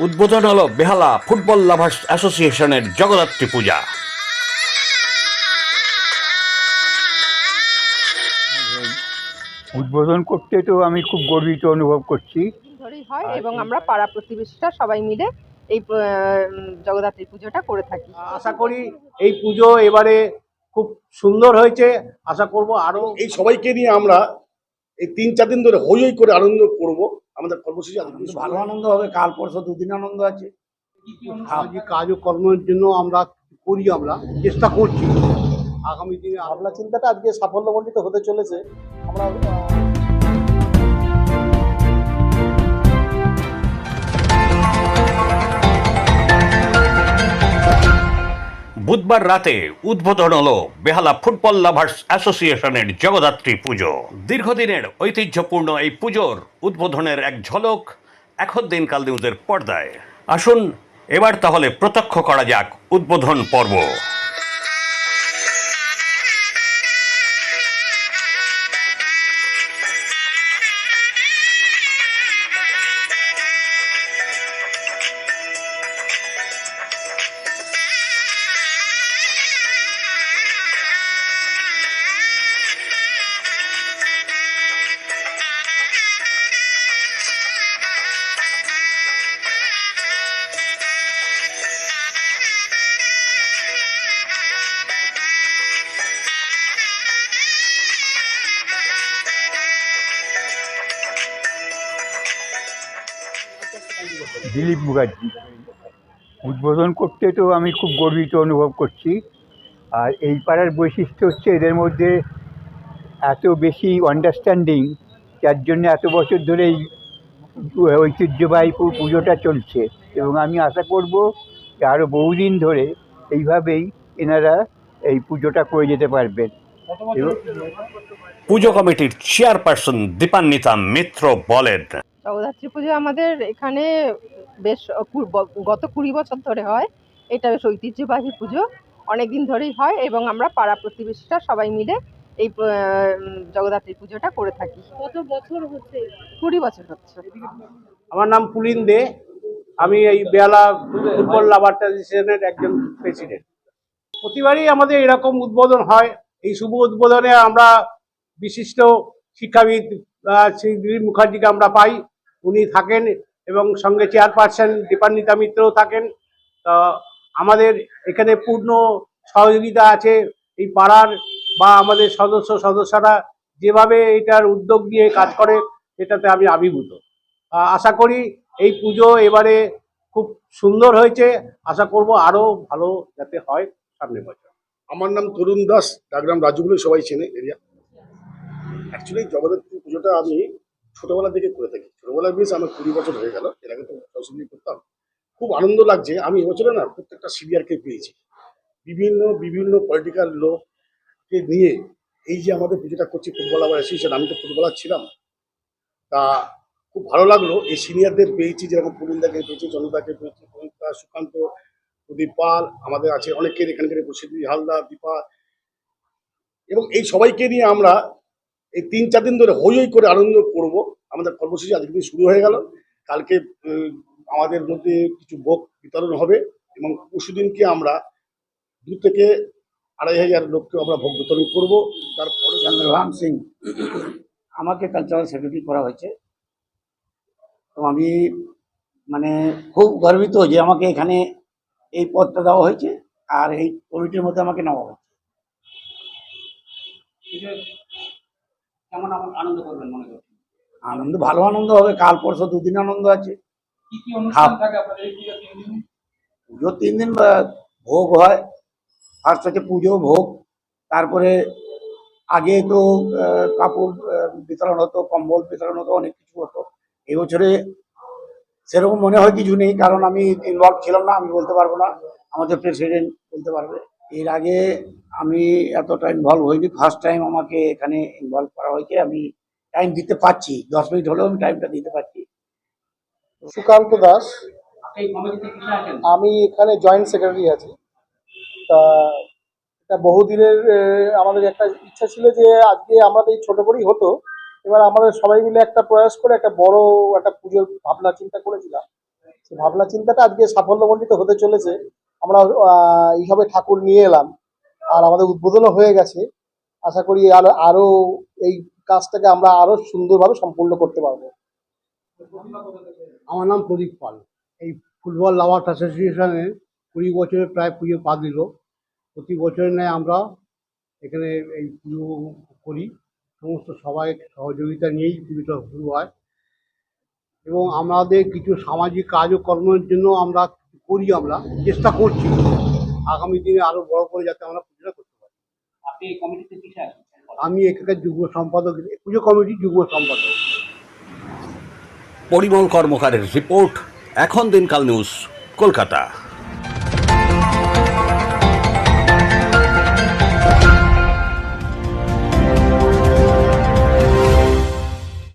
উদ্বোধন হলো বেহালা football lovers অ্যাসোসিয়েশনের জগদ্ধাত্রী পূজা। উদ্বোধন করতে তো আমি খুব গর্বিত অনুভব করছি। হয় এবং আমরা পাড়া প্রতিবেশীরা সবাই মিলে এই জগদ্ধাত্রী পুজোটা করে থাকি। আশা করি এই পুজো এবারে খুব সুন্দর হয়েছে। আশা করব আরও এই সবাইকে নিয়ে আমরা এই তিন চার দিন ধরে হই হই করে আনন্দ করব। আমাদের কর্মসূচি ভালো আনন্দ হবে কাল পরশু দুদিন আনন্দ আছে। সামাজিক কাজ ও কর্মের জন্য আমরা করি আমরা চেষ্টা করছি। আগামী দিনে ভাবনা চিন্তাটা আজকে সাফল্যমণ্ডিত হতে চলেছে। আমরা বুধবার রাতে উদ্বোধন হলো বেহালা ফুটবল লাভার্স অ্যাসোসিয়েশনের জগদ্ধাত্রী পুজো। দীর্ঘদিনের ঐতিহ্যপূর্ণ এই পুজোর উদ্বোধনের এক ঝলক এখন দিনকাল নিউজের পর্দায়। আসুন, এবার তাহলে প্রত্যক্ষ করা যাক উদ্বোধন পর্ব। দিলীপ মুখার্জি। উদ্বোধন করতে তো আমি খুব গর্বিত অনুভব করছি। আর এই পাড়ার বৈশিষ্ট্য হচ্ছে এদের মধ্যে এত বেশি আন্ডারস্ট্যান্ডিং যার জন্য এত বছর ধরে এই ঐতিহ্যবাহী পুজোটা চলছে। এবং আমি আশা করব যে আরও বহুদিন ধরে এইভাবেই এনারা এই পুজোটা করে যেতে পারবেন। পুজো কমিটির চেয়ারপারসন দীপান্বিতা মিত্র বলেন। জগদ্ধাত্রী পুজো আমাদের এখানে বেশ গত কুড়ি বছর ধরে হয়। এটা বেশ ঐতিহ্যবাহী পুজো। অনেক দিন ধরেই হয় এবং আমরা পাড়া প্রতিবেশীরা সবাই মিলে এই জগদ্ধাত্রী পুজোটা করে থাকি। কত বছর হচ্ছে? কুড়ি বছর হচ্ছে। আমার নাম পুলিন দে। আমি এই বেহালা ফুটবল লাভার অ্যাসোসিয়েশনের একজন প্রেসিডেন্ট প্রতিবারই আমাদের এরকম উদ্বোধন হয়। এই শুভ উদ্বোধনে আমরা বিশিষ্ট শিক্ষাবিদ শ্রী দিলীপ মুখার্জিকে আমরা পাই। উনি থাকেন এবং সঙ্গে চেয়ারপারসন দীপান্বিতা মিত্রও থাকেন। তা আমাদের এখানে পূর্ণ সহযোগিতা আছে এই পাড়ার বা আমাদের সদস্য সদস্যরা যেভাবে এটার উদ্যোগ নিয়ে কাজ করে সেটাতে আমি আবির্ভূত। আশা করি এই পুজো এবারে খুব সুন্দর হয়েছে। আশা করব আরও ভালো যাতে হয় সামনের বছর। আমার নাম তরুণ দাস, ডাকগ্রাম রাজুগুলো সবাই চেনে, এরিয়া। অ্যাকচুয়ালি জগদ্ধাত্রী পুজোটা আমি ছোটবেলা থেকে করে থাকি। ছোটবেলায় বেশ আমার কুড়ি বছর হয়ে গেল, এর আগে তো সরস্বতী করতাম। খুব আনন্দ লাগছে। আমি এবছরে না প্রত্যেকটা সিনিয়রকে পেয়েছি। বিভিন্ন বিভিন্ন পলিটিক্যাল লোককে নিয়ে এই যে আমাদের পুজোটা করছি, ফুটবল আবার অ্যাসোসিয়েশন আমি তো ফুটবলার ছিলাম। তা খুব ভালো লাগল। এই সিনিয়রদের পেয়েছি, যেরকম পুরিন্দাকে পেয়েছি, চন্দ্রদাকে পেয়েছি পবিত্রা সুকান্ত, প্রদীপ পাল, আমাদের আছে অনেকের এখানকার প্রসিদ্ধি হালদার দীপা। এবং এই সবাইকে নিয়ে আমরা এই তিন, চার দিন ধরে হই হই করে আনন্দ করব। আমাদের কর্মসূচি আজকে শুরু হয়ে গেল। কালকে আমাদের মধ্যে কিছু ভোগ বিতরণ হবে এবং পরশু দিনকে আমরা দু থেকে আড়াই হাজার লোককে আমরা ভোগ বিতরণ করব। তারপরে চন্দ্রভান সিং আমাকে কালচারাল সেক্রেটারি করা হয়েছে। তো আমি মানে খুব গর্বিত যে আমাকে এখানে এই পদটা দেওয়া হয়েছে আর এই কমিটির মধ্যে আমাকে নেওয়া হয়েছে। কেমন আনন্দ- আনন্দ করবেন মনে করছেন? আনন্দ ভালো আনন্দ হবে কাল পরশু দুদিন আনন্দ আছে। পুজো তিন দিন? ভোগ হয়। ফার্স্ট হচ্ছে পুজো ভোগ। তারপরে আগে তো কাপড় বিতরণ হতো কম্বল বিতরণ হতো অনেক কিছু হতো। এবছরে সেরকম মনে হয় কিছু নেই কারণ আমি ইনভলভ ছিলাম না আমি বলতে পারব না। আমাদের প্রেসিডেন্ট বলতে পারবে। এর আগে আমি এতটা ইনভলভ হইনি। ফার্স্ট টাইম আমাকে এখানে ইনভলভ করা হয়েছে। আমি টাইম দিতে পারছি দশ মিনিট হলেও আমি টাইমটা দিতে পারছি। সুকান্ত দাস আমি এখানে জয়েন্ট সেক্রেটারি আছি। তা এটা বহুদিনের আমাদের একটা ইচ্ছা ছিল যে আজকে আমাদের এই ছোট করেই হতো। এবার আমাদের সবাই মিলে একটা প্রয়াস করে একটা বড় একটা পুজোর ভাবনা চিন্তা করেছিলাম। সেই ভাবনা চিন্তাটা আজকে সাফল্যমণ্ডিত হতে চলেছে। আমরা আহ, এইভাবে ঠাকুর নিয়ে এলাম। আর আমাদের উদ্বোধনও হয়ে গেছে। আশা করি আরও আরও এই কাজটাকে আমরা আরও সুন্দরভাবে সম্পূর্ণ করতে পারব। আমার নাম প্রদীপ পাল। এই ফুটবল লাভার্স অ্যাসোসিয়েশনে কুড়ি বছরের প্রায় পুজো পা দিল। প্রতি বছরের ন্যায় আমরা এখানে এই পুজো করি। সমস্ত সবাই সহযোগিতা নিয়েই পুজোটা শুরু হয়। এবং আমাদের কিছু সামাজিক কাজ ও কর্মের জন্য আমরা করি আমরা চেষ্টা করছি। আগামী দিনে আরও বড় করে যাতে আমরা পুজোটা করতে পারি। আপনি কমিটিতে কিসে আছেন? আমি এখানকার যুগ্ম সম্পাদক, পুজো কমিটির যুগ্ম সম্পাদক। পরিমল কর্মকারের রিপোর্ট, এখন দিনকাল নিউজ, কলকাতা।